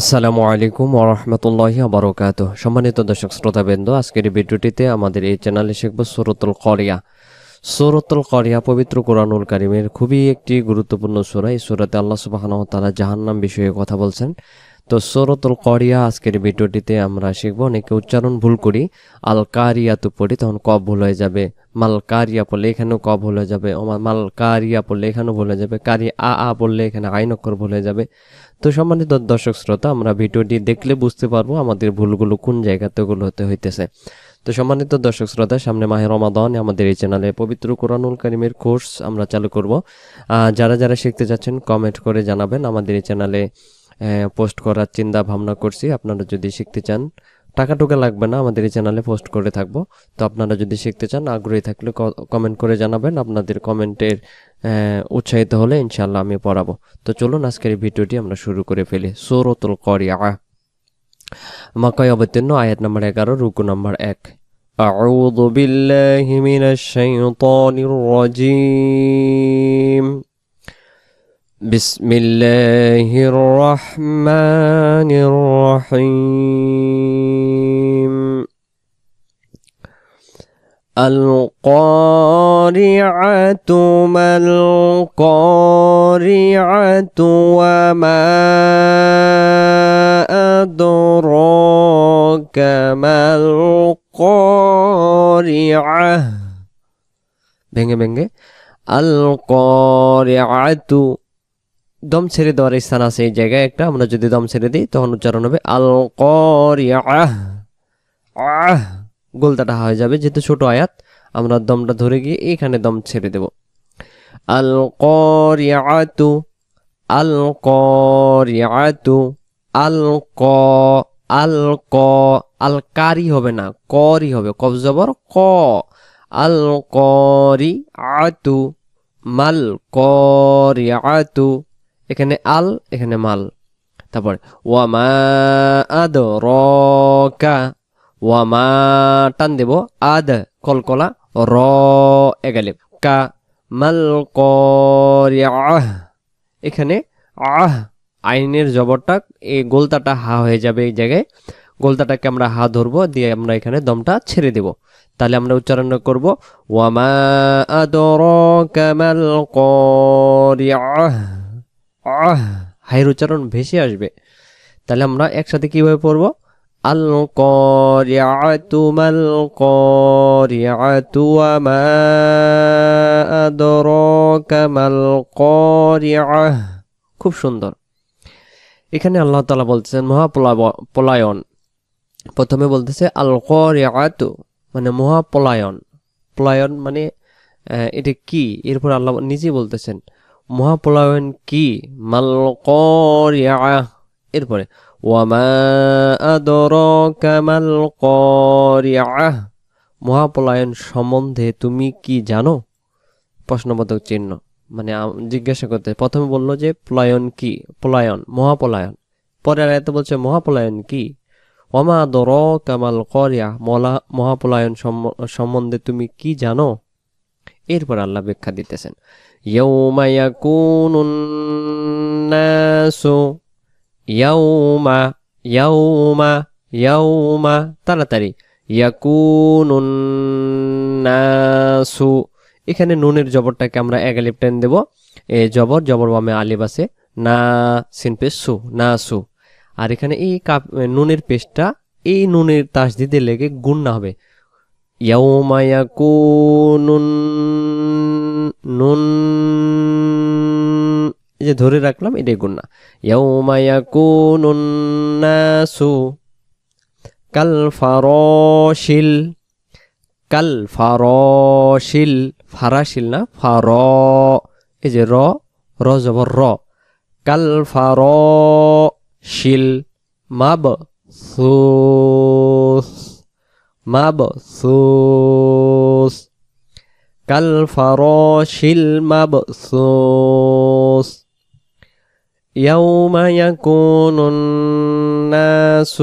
আসসালামু আলাইকুম ওরহমতুল্লাহি আবরকাত সম্মানিত দর্শক শ্রোতাবৃন্দ, আজকের ভিডিওটিতে আমাদের এই চ্যানেলে শিখব সুরতুল করিয়া। সুরতুল করিয়া পবিত্র কোরআনুল কারিমের খুবই একটি গুরুত্বপূর্ণ সুরা। এই সুরাতে আল্লাহ সুবাহানহ তালা জাহান্নাম বিষয়ে কথা বলছেন। তো সুরতুল করিয়া, আজকের ভিডিওটিতে আমরা শিখব অনেকে উচ্চারণ ভুল করি। আল কারিয়া তো পড়ি, তখন কব ভুল হয়ে যাবে। মাল কারিয়া পড়লে এখানেও কব ভুল হয়ে যাবে। ওমা মাল কারিয়া পড়লে এখানেও ভুল হয়ে যাবে। কারি আ আ বললে এখানে আইন অক্ষর ভুল হয়ে যাবে। তো সম্মানিত দর্শক শ্রোতা, আমরা ভিডিওটি দেখলে বুঝতে পারব আমাদের ভুলগুলো কোন জায়গাতে ওগুলো হতে হইতেছে। তো সম্মানিত দর্শক শ্রোতা, সামনে মাহের রমাদান, আমাদের এই চ্যানেলে পবিত্র কোরআনুল করিমের কোর্স আমরা চালু করব। যারা যারা শিখতে যাচ্ছেন, কমেন্ট করে জানাবেন। আমাদের এই চ্যানেলে পোস্ট করার চিন্তা ভাবনা করছি আপনারা যদি শিখতে চান টাকা টুকা লাগবে না আমাদের এই চ্যানেলে পোস্ট করে থাকবো তো আপনারা যদি শিখতে চান আগ্রহী থাকলে কমেন্ট করে জানাবেন আপনাদের কমেন্টের উৎসাহিত হলে ইনশাল্লাহ আমি পড়াবো তো চলুন আজকের এই ভিডিওটি আমরা শুরু করে ফেলি সৌরতুল করিয়া মাকায় অবতীর্ণ আয়াত নম্বর এগারো রুকু নম্বর এক أعوذ بالله من الشيطان الرجيم بسم الله الرحمن الرحيم. القارعة ما القارعة وما أدراك ما القارعة؟ بنجي بنجي. القارعة দম ছেড়ে দেওয়ার স্থান আছে এই জায়গায় একটা। আমরা যদি দম ছেড়ে দিই, তখন উচ্চারণ হবে আল আহ গোলতাটা হয়ে যাবে, যেহেতু ছোট আয়াত, আমরা দমটা ধরে গিয়ে এখানে দম ছেড়ে দেব। আল করিআতু আল করিআতু আল ক আল ক আল কারি হবে না, করি হবে। কব জবর ক। আল করি আতু মাল করি আতু এখানে আল, এখানে মাল। তারপরে, ওয়ামা আদ রকা ওয়ামা টান দেব, আদ কলকলা, র এগালে কা মাল এখানে আহ আইনের জবরটা, এই গোলতাটা হা হয়ে যাবে এই জায়গায়। গোলতাটাকে আমরা হা ধরবো, দিয়ে আমরা এখানে দমটা ছেড়ে দেব। তাহলে আমরা উচ্চারণ করব, ওয়ামা আদরাকা মাল করিআহ আহ হাইয়ের উচ্চারণ ভেসে আসবে। তাহলে আমরা একসাথে কীভাবে পড়ব? আল করিআতু মাল করিআতু ওয়ামা আদরাকা মাল খুব সুন্দর। এখানে আল্লাহ তালা বলতেছেন মহাপলায়ন প্রথমে বলতেছে আল করিআতু মানে মহাপলায়ন। পলায়ন মানে এটা কি? এরপর আল্লাহ নিজেই বলতেছেন মহাপলায়ন কি? মাল করিয়া এরপরে, ওয়ামা আদরাকা মাল করিয়া মহাপলায়ন সম্বন্ধে তুমি কি জানো? প্রশ্নবোধক চিহ্ন। মানে জিজ্ঞাসা করতে। প্রথমে বলল যে, পলায়ন কি? পলায়ন, মহাপলায়ন। পরের আয়াতে বলছে, মহাপলায়ন কি? ওমা দর কামাল করিয়া মলা, মহাপলায়ন সম্বন্ধে তুমি কি জানো? এরপর আল্লাহ ব্যাখ্যা দিতেছেন। ইয়াউমা ইয়াকুনুন নাসু ইয়াউমা ইয়াউমা ইয়াউমা তাড়াতাড়ি ইয়াকুনুন নাসু এখানে নুনের জবরটাকে আমরা এগালিপ টেন দেব। এ জবর জবর বামে আলিব আছে। না সিনপে সু, না সু। আর এখানে এই কাপ নুনের পেস্টটা এই নুনের তাস দিতে লেগে গুণ না হবে। ইয়াউমা ইয়াকুনুন নুন যে ধরে রাখলাম, এটাই গুণ না। ইয়াউমা ইয়াকুনুন নাসু কাল ফারশিল কাল ফারশিল ফারাশিল না, ফার, এই যে র র জবর র। কাল ফারশিল মাব সুস মাব সুস كالفراش المبثوث يوم يكون الناس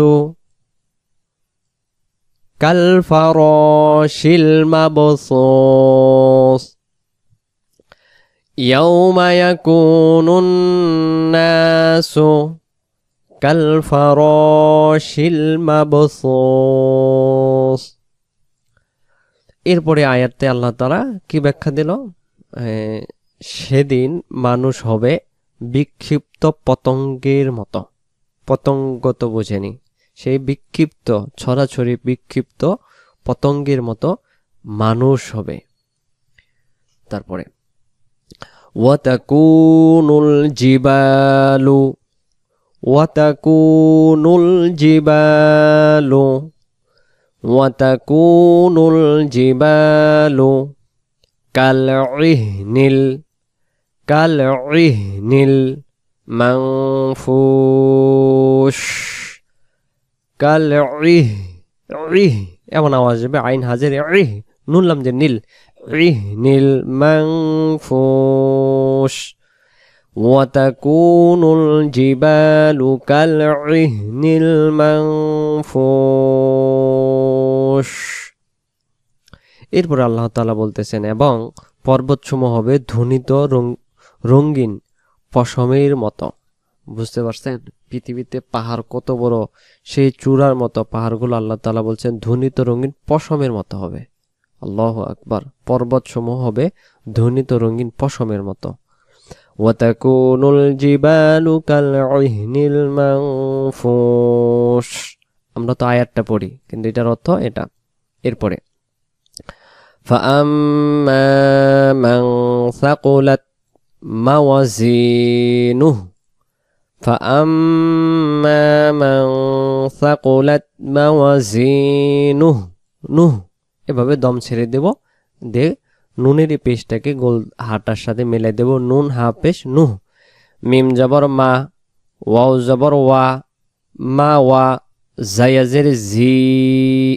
كالفراش المبثوث يوم يكون الناس كالفراش المبثوث এরপরে আয়াতে আল্লাহ তারা কি ব্যাখ্যা দিল? সেদিন মানুষ হবে বিক্ষিপ্ত পতঙ্গের মতো। পতঙ্গ তো বোঝেনি। সেই বিক্ষিপ্ত, ছড়াছড়ি বিক্ষিপ্ত পতঙ্গের মতো মানুষ হবে। তারপরে, ওয়াতাকুনুল জিবালু ওয়াতাকুনুল জিবালু ওয়াতাকুনুল জিবালু কালইহনিল কালইহনিল মানফুশ কালইহ ইহ এমন আওয়াজ হবে আইন হাজের ইহ নুনলাম যে নীল ইহ নীল মাংফুশ وتكون الجبال كالعهن المنفوش এরপর আল্লাহ তাআলা বলতেছেন এবং পর্বতসমূহ হবে ধ্বনিত রং- রঙিন পশমের মতো বুঝতে পারছেন পৃথিবীতে পাহাড় কত বড় সেই চূড়ার মতো পাহাড়গুলো আল্লাহ তাআলা বলছেন ধ্বনিত রঙিন পশমের মতো হবে আল্লাহ আকবার পর্বতসমূহ হবে ধ্বনিত রঙিন পশমের মতো وتكون الجبال كالعهن المنفوش আমরা তো আয়াতটা পড়ি কিন্তু এটার অর্থ এটা এরপরে فأما من ثقلت موازينه فأما من ثقلت موازينه নুহ এভাবে দম ছেড়ে দেব দে নুনের এই পেশটাকে গোল হাটার সাথে মিলাই দেব নুন হা পেশ নুহ মিম জবর মা ওয়াও জবর ওয়া মা ওয়া জায়াজের জি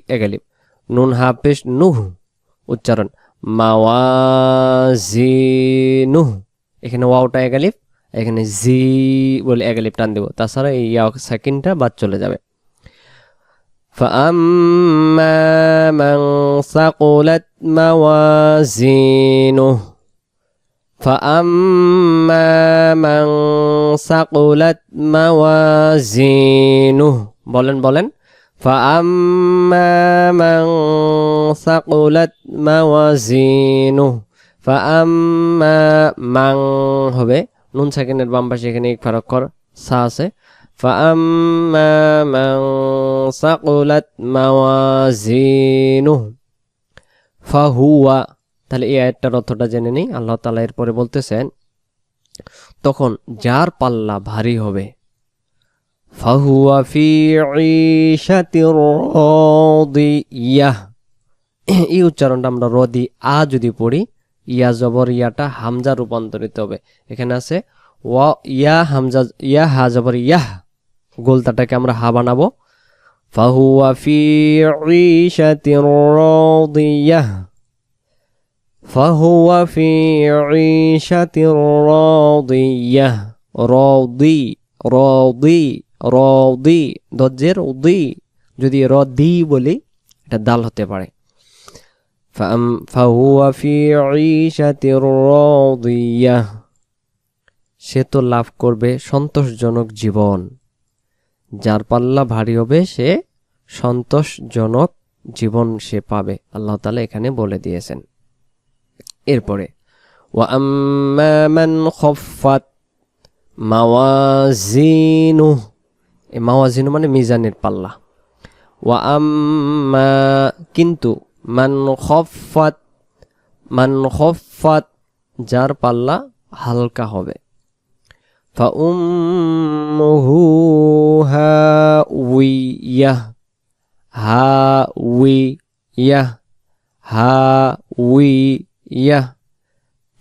এগালিব নুন হা পেশ নুহ উচ্চারণ মাওয়া জি নুহ এখানে ওয়াওটা এগালিফ এখানে জি বলে এগালিফ টান দেব তাছাড়া এই ইয়া সেকেন্ডটা বাদ চলে যাবে فأما من ثقلت موازينه فأما من ثقلت موازينه বলেন বলেন فأما من ثقلت موازينه فأما من হবে নুন সেকেন্ডের বাম পাশে এখানে এক ফারাক কর সা আছে فأما من ثقلت موازينه فهو তাহলে এই আয়াতটার অর্থটা জেনে নেই আল্লাহ তাআলা এরপরে বলতেছেন তখন যার পাল্লা ভারী হবে ফাহুয়া ফি ঈশাতির রাদিয়াহ এই উচ্চারণটা আমরা রদি আ যদি পড়ি, ইয়া জবর, ইয়াটা হামজা রূপান্তরিত হবে। এখানে আছে, ওয়া, ইয়া, হামজা, ইয়া, হা, জবর, ইয়াহ। গোলতাটাকে আমরা হা বানাবো। ফাহুয়া ফি ঈশাতির রাদিয়াহ ফাহুয়া ফি ঈশাতির রাদিয়াহ রাদি রাদি রদি, দজ্জের উদি, যদি র দি বলি, এটা দাল হতে পারে। সে তো লাভ করবে সন্তোষজনক জীবন। যার পাল্লা ভারী হবে, সে সন্তোষজনক জীবন সে পাবে। আল্লাহ তালা এখানে বলে দিয়েছেন। এরপরে ওয়াম্মান খফাত মাওয়াজিনুহ। এই মাওয়াজিনু মানে মিজানের পাল্লা। ওয়া আম্মা কিন্তু মান খফাত মান খফাত যার পাল্লা হালকা হবে। ফাউম্মুহু হাউইয়াহ হাউইয়াহ হাউইয়াহ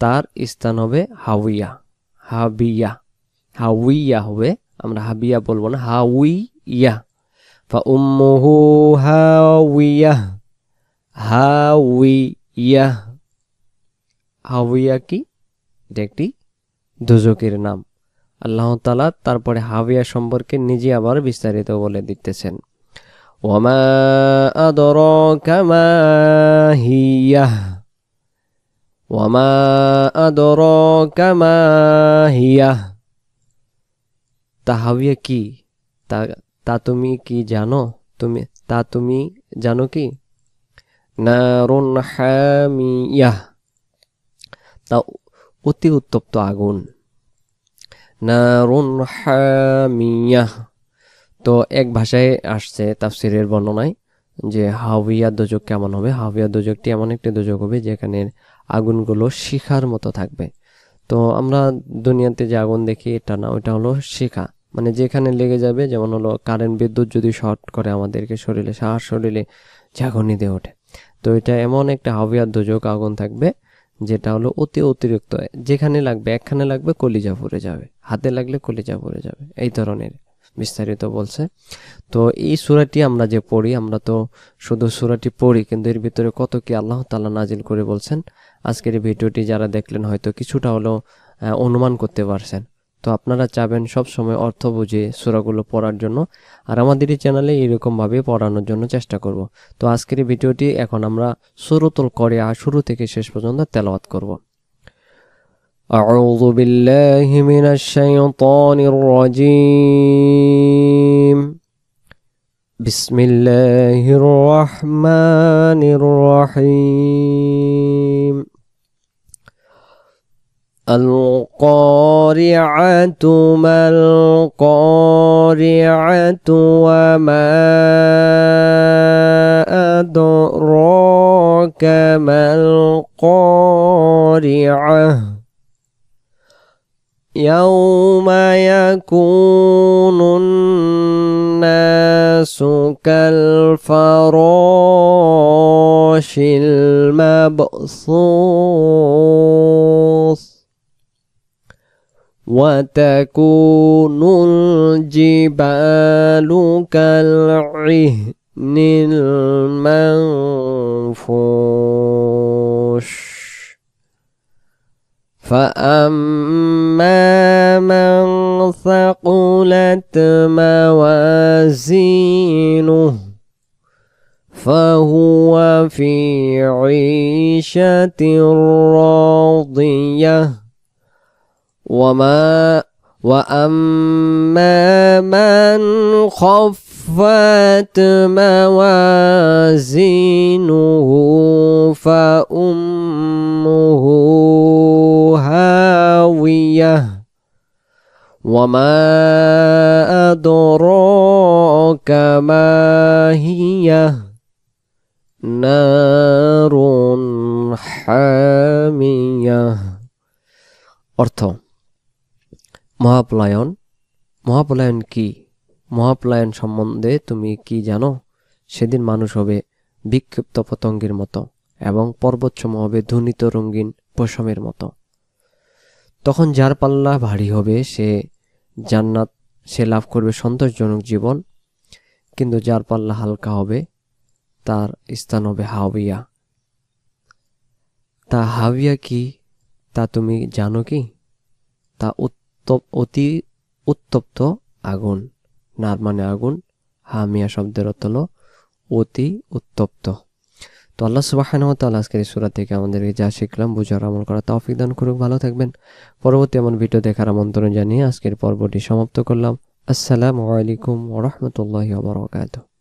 তার স্থান হবে হাউইয়া হাবিয়া, হাউইয়া হবে আমরা হাবিয়া বলব না হাউই ইয়া ফা উম্মুহু হাউইয়া হাউইয়া। হাউইয়া কি? এটা একটি দুজকের নাম। আল্লাহ তালা তারপরে হাবিয়া সম্পর্কে নিজে আবার বিস্তারিত বলে দিতেছেন। ওমা আদর কামা হিয়া। ওমা আদর কামা হিয়া। তা হাবিয়া কি? তা তা তুমি কি জানো? তুমি, তা তুমি জানো কি? নারুন তা অতি উত্তপ্ত আগুন। নারুন তো এক ভাষায় আসছে তাফসিরের বর্ণনায় যে হাবিয়া দোজক কেমন হবে? হাবিয়া দোজকটি এমন একটি দোজক হবে যেখানে আগুনগুলো শিখার মতো থাকবে। তো আমরা দুনিয়াতে যে আগুন দেখি এটা না, ওইটা হলো শিখা। মানে যেখানে লেগে যাবে যেমন হলো কারেন্ট বিদ্যুৎ যদি শর্ট করে আমাদেরকে শরীরে সার শরীরে ঝাঁকুনি দিয়ে ওঠে। তো এটা এমন একটা হাবিয়ার দোজক আগুন থাকবে যেটা হলো অতি অতিরিক্ত। যেখানে লাগবে একখানে লাগবে কলিজা পড়ে যাবে। হাতে লাগলে কলিজা পড়ে যাবে। এই ধরনের বিস্তারিত বলছে। তো এই সুরাটি আমরা যে পড়ি আমরা তো শুধু সুরাটি পড়ি কিন্তু এর ভিতরে কত কি আল্লাহ তাল্লাহ নাজিল করে বলছেন? আজকের ভিডিওটি যারা দেখলেন হয়তো কিছুটা আহ, অনুমান করতে পারছেন। তো আপনারা চাবেন সব সময় অর্থ বুঝে সুরাগুলো পড়ার জন্য আর আমাদের এই চ্যানেলে এরকমভাবে পড়ানোর জন্য চেষ্টা করব তো আজকের এই ভিডিওটি এখন আমরা সুরতুল করে শুরু থেকে শেষ পর্যন্ত তেলাওয়াত করব أعوذ بالله من الشيطان الرجيم بسم الله الرحمن الرحيم القارعة ما القارعة وما أدراك ما القارعة؟ يوم يكون الناس كالفراش المبثوث وتكون الجبال كالعهن المنفوش. فأما من ثقلت موازينه فهو في عيشة راضية. وما وأما من خفت موازينه فأمه هاوية وما أدراك ما هي نار حامية অর্থ মহাপ্লায়ন। মহাপ্লায়ন কি? মহাপ্লায়ন সম্বন্ধে তুমি কি জানো? সেদিন মানুষ হবে বিক্ষিপ্ত পতঙ্গের মতো এবং পর্বতসমূহ হবে ধুনিত রঙিন পশমের মতো। তখন যার পাল্লা ভারী হবে সে জান্নাত, সে লাভ করবে সন্তোষজনক জীবন। কিন্তু যার পাল্লা হালকা হবে, তার স্থান হবে হাবিয়া তা হাবিয়া কি? তা তুমি জানো কি? তা উত্তপ অতি উত্তপ্ত আগুন। নার মানে আগুন হামিয়া শব্দের অর্থ অতি উত্তপ্ত। তো আল্লাহ সুবাহান তাল আজকের এই সুরা থেকে আমাদেরকে যা শিখলাম, বুঝার আমল করা তৌফিক দান করুক। ভালো থাকবেন। পরবর্তী এমন ভিডিও দেখার আমন্ত্রণ জানিয়ে আজকের পর্বটি সমাপ্ত করলাম। আসসালামু আলাইকুম ওরহমতুল্লাহ বারকাতুহ।